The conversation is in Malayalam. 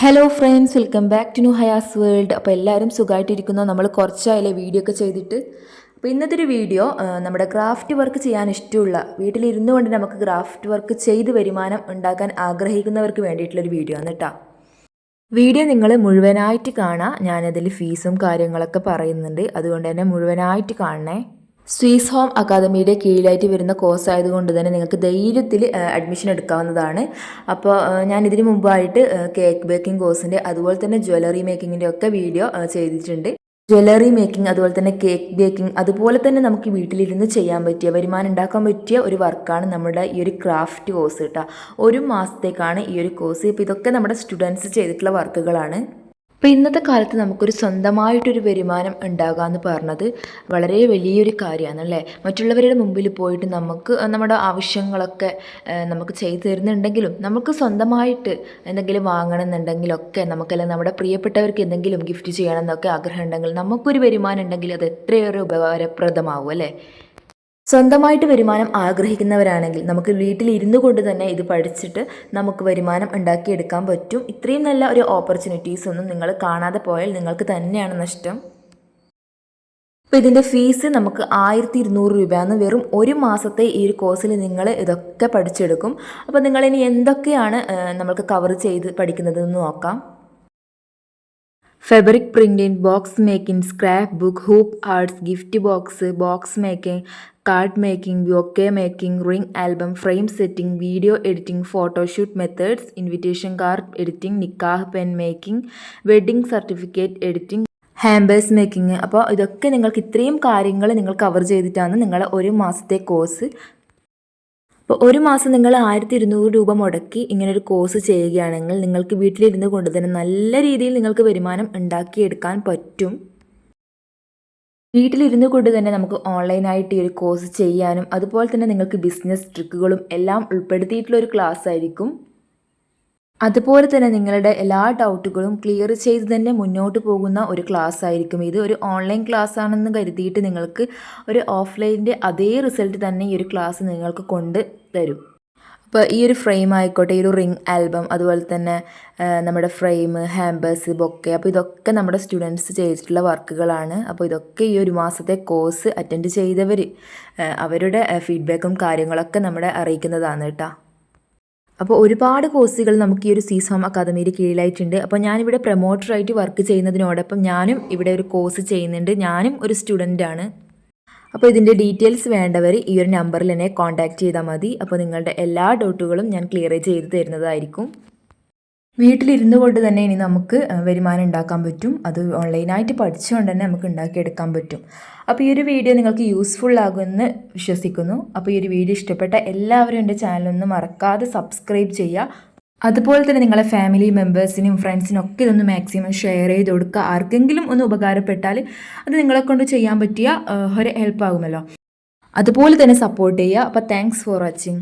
Hello friends welcome back to new Hayas world അപ്പോൾ എല്ലാവരും സുഖമായിട്ടിരിക്കുന്നു നമ്മൾ കുറച്ചായാലേ വീഡിയോ ഒക്കെ ചെയ്തിട്ട്. അപ്പോൾ ഇന്നത്തെ ഒരു വീഡിയോ നമ്മുടെ ക്രാഫ്റ്റ് വർക്ക് ചെയ്യാൻ ഇഷ്ടമുള്ള വീട്ടിലിരുന്നു കൊണ്ട് നമുക്ക് ക്രാഫ്റ്റ് വർക്ക് ചെയ്ത് വരുമാനം ഉണ്ടാക്കാൻ ആഗ്രഹിക്കുന്നവർക്ക് വേണ്ടിയിട്ടുള്ളൊരു വീഡിയോ ആണ് കേട്ടോ വീഡിയോ നിങ്ങൾ മുഴുവനായിട്ട് കാണാം. ഞാനതിൽ ഫീസും കാര്യങ്ങളൊക്കെ പറയുന്നുണ്ട്. അതുകൊണ്ട് തന്നെ മുഴുവനായിട്ട് കാണണേ. സ്വീസ് ഹോം അക്കാദമിയുടെ കീഴിലായിട്ട് വരുന്ന കോഴ്സ് ആയതുകൊണ്ട് തന്നെ നിങ്ങൾക്ക് ധൈര്യത്തിൽ അഡ്മിഷൻ എടുക്കാവുന്നതാണ്. അപ്പോൾ ഞാൻ ഇതിന് മുമ്പായിട്ട് കേക്ക് ബേക്കിംഗ് കോഴ്സിന്റെ അതുപോലെ തന്നെ ജ്വല്ലറി മേക്കിങ്ങിന്റെ ഒക്കെ വീഡിയോ ചെയ്തിട്ടുണ്ട്. ജ്വല്ലറി മേക്കിംഗ് അതുപോലെ തന്നെ കേക്ക് ബേക്കിംഗ് അതുപോലെ തന്നെ നമുക്ക് വീട്ടിലിരുന്ന് ചെയ്യാൻ പറ്റിയ വരുമാനം ഉണ്ടാക്കാൻ പറ്റിയ ഒരു വർക്കാണ് നമ്മുടെ ഈ ഒരു ക്രാഫ്റ്റ് കോഴ്സ് കേട്ടോ ഒരു മാസത്തേക്കാണ് ഈ ഒരു കോഴ്സ് ഇപ്പോൾ ഇതൊക്കെ നമ്മുടെ സ്റ്റുഡൻസ് ചെയ്തിട്ടുള്ള വർക്കുകളാണ് അപ്പോൾ ഇന്നത്തെ കാലത്ത് നമുക്കൊരു സ്വന്തമായിട്ടൊരു വരുമാനം ഉണ്ടാകുക എന്ന് പറഞ്ഞത് വളരെ വലിയൊരു കാര്യമാണ് അല്ലേ മറ്റുള്ളവരുടെ മുമ്പിൽ പോയിട്ട് നമുക്ക് നമ്മുടെ ആവശ്യങ്ങളൊക്കെ നമുക്ക് ചെയ്തു തരുന്നുണ്ടെങ്കിലും നമുക്ക് സ്വന്തമായിട്ട് എന്തെങ്കിലും വാങ്ങണം എന്നുണ്ടെങ്കിലൊക്കെ നമുക്കല്ലെങ്കിൽ നമ്മുടെ പ്രിയപ്പെട്ടവർക്ക് എന്തെങ്കിലും ഗിഫ്റ്റ് ചെയ്യണം എന്നൊക്കെ ആഗ്രഹം ഉണ്ടെങ്കിൽ നമുക്കൊരു വരുമാനം ഉണ്ടെങ്കിൽ അത് എത്രയേറെ ഉപകാരപ്രദമാവും അല്ലേ? സ്വന്തമായിട്ട് വരുമാനം ആഗ്രഹിക്കുന്നവരാണെങ്കിൽ നമുക്ക് വീട്ടിൽ ഇരുന്നു കൊണ്ട് തന്നെ ഇത് പഠിച്ചിട്ട് നമുക്ക് വരുമാനം ഉണ്ടാക്കിയെടുക്കാൻ പറ്റും. ഇത്രയും നല്ല ഒരു ഓപ്പർച്യൂണിറ്റീസ് ഒന്നും നിങ്ങൾ കാണാതെ പോയാൽ നിങ്ങൾക്ക് തന്നെയാണ് നഷ്ടം. അപ്പോൾ ഇതിന്റെ ഫീസ് നമുക്ക് ആയിരത്തി ഇരുന്നൂറ് രൂപയാണ് വെറും ഒരു മാസത്തെ ഈ ഒരു കോഴ്സിൽ നിങ്ങൾ ഇതൊക്കെ പഠിച്ചെടുക്കും. അപ്പോൾ നിങ്ങളിനി എന്തൊക്കെയാണ് നമുക്ക് കവർ ചെയ്ത് പഠിക്കുന്നതെന്ന് നോക്കാം. Fabric printing box making scrap book hoop arts gift box box making card making bouquet making ring album frame setting video editing photoshoot methods invitation card editing നിക്കാഹ് pen making wedding certificate editing hampers making അപ്പോൾ ഇതൊക്കെ നിങ്ങൾക്ക് ഇത്രയും കാര്യങ്ങൾ നിങ്ങൾ കവർ ചെയ്തിട്ടാണ് നിങ്ങളെ ഒരു മാസത്തെ കോഴ്സ് അപ്പോൾ ഒരു മാസം നിങ്ങൾ ആയിരത്തി ഇരുന്നൂറ് രൂപ മുടക്കി ഇങ്ങനെ ഒരു കോഴ്സ് ചെയ്യുകയാണെങ്കിൽ നിങ്ങൾക്ക് വീട്ടിലിരുന്ന് കൊണ്ട് തന്നെ നല്ല രീതിയിൽ നിങ്ങൾക്ക് വരുമാനം ഉണ്ടാക്കിയെടുക്കാൻ പറ്റും. വീട്ടിലിരുന്ന് കൊണ്ട് തന്നെ നമുക്ക് ഓൺലൈനായിട്ട് ഈ ഒരു കോഴ്സ് ചെയ്യാനും അതുപോലെ തന്നെ നിങ്ങൾക്ക് ബിസിനസ് ട്രിക്കുകളും എല്ലാം ഉൾപ്പെടുത്തിയിട്ടുള്ള ഒരു ക്ലാസ് ആയിരിക്കും. അതുപോലെ തന്നെ നിങ്ങളുടെ എല്ലാ ഡൗട്ടുകളും ക്ലിയർ ചെയ്ത് തന്നെ മുന്നോട്ട് പോകുന്ന ഒരു ക്ലാസ് ആയിരിക്കും. ഇത് ഒരു ഓൺലൈൻ ക്ലാസ് ആണെന്ന് കരുതിയിട്ട് നിങ്ങൾക്ക് ഒരു ഓഫ്ലൈനിന്റെ അതേ റിസൾട്ട് തന്നെ ഈ ഒരു ക്ലാസ് നിങ്ങൾക്ക് കൊണ്ട് തരും. അപ്പോൾ ഈ ഒരു ഫ്രെയിം ആയിക്കോട്ടെ ഈ ഒരു റിംഗ് ആൽബം അതുപോലെ തന്നെ നമ്മുടെ ഫ്രെയിം ഹാമ്പേഴ്സ് ബൊക്കെ അപ്പോൾ ഇതൊക്കെ നമ്മുടെ സ്റ്റുഡൻസ് ചെയ്തിട്ടുള്ള വർക്കുകളാണ് അപ്പോൾ ഇതൊക്കെ ഈ ഒരു മാസത്തെ കോഴ്സ് അറ്റൻഡ് ചെയ്തവർ അവരുടെ ഫീഡ്ബാക്കും കാര്യങ്ങളൊക്കെ നമ്മളെ അറിയിക്കുന്നതാണ് കേട്ടോ. അപ്പോൾ ഒരുപാട് കോഴ്സുകൾ നമുക്ക് ഈ ഒരു സീസ് ഹോം അക്കാദമിയിൽ കീഴിലായിട്ടുണ്ട്. അപ്പോൾ ഞാനിവിടെ പ്രൊമോട്ടറായിട്ട് വർക്ക് ചെയ്യുന്നതിനോടൊപ്പം ഞാനും ഇവിടെ ഒരു കോഴ്സ് ചെയ്യുന്നുണ്ട്. ഞാനും ഒരു സ്റ്റുഡന്റ് ആണ്. അപ്പോൾ ഇതിന്റെ ഡീറ്റെയിൽസ് വേണ്ടവർ ഈ ഒരു നമ്പറിൽ എന്നെ കോൺടാക്റ്റ് ചെയ്താൽ മതി. അപ്പോൾ നിങ്ങളുടെ എല്ലാ ഡൗട്ടുകളും ഞാൻ ക്ലിയർ ചെയ്ത് തരുന്നതായിരിക്കും. വീട്ടിലിരുന്നു കൊണ്ട് തന്നെ ഇനി നമുക്ക് വരുമാനം ഉണ്ടാക്കാൻ പറ്റും. അത് ഓൺലൈനായിട്ട് പഠിച്ചുകൊണ്ട് തന്നെ നമുക്ക് ഉണ്ടാക്കിയെടുക്കാൻ പറ്റും. അപ്പോൾ ഈ ഒരു വീഡിയോ നിങ്ങൾക്ക് യൂസ്ഫുൾ ആകുമെന്ന് വിശ്വസിക്കുന്നു. അപ്പോൾ ഈ ഒരു വീഡിയോ ഇഷ്ടപ്പെട്ട എല്ലാവരും എന്റെ ചാനലൊന്ന് മറക്കാതെ സബ്സ്ക്രൈബ് ചെയ്യുക. അതുപോലെ തന്നെ നിങ്ങളെ ഫാമിലി മെമ്പേഴ്സിനും ഫ്രണ്ട്സിനും ഒക്കെ ഇതൊന്ന് മാക്സിമം ഷെയർ ചെയ്ത് കൊടുക്കുക. ആർക്കെങ്കിലും ഒന്ന് ഉപകാരപ്പെട്ടാൽ അത് നിങ്ങളെ കൊണ്ട് ചെയ്യാൻ പറ്റിയ ഒരു ഹെൽപ്പ് ആകുമല്ലോ. അതുപോലെ തന്നെ സപ്പോർട്ട് ചെയ്യുക. അപ്പോൾ താങ്ക്സ് ഫോർ വാച്ചിങ്